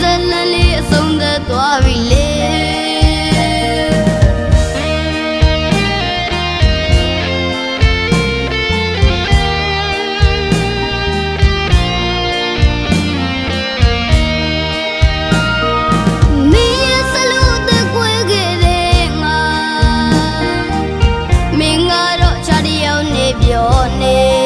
ဇလန်လေးအဆုံးသက်သွားပြီလေပြောနေ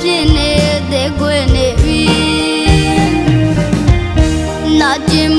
ဖြစ်နေတဲ့ခွေနေပြီနာကျင်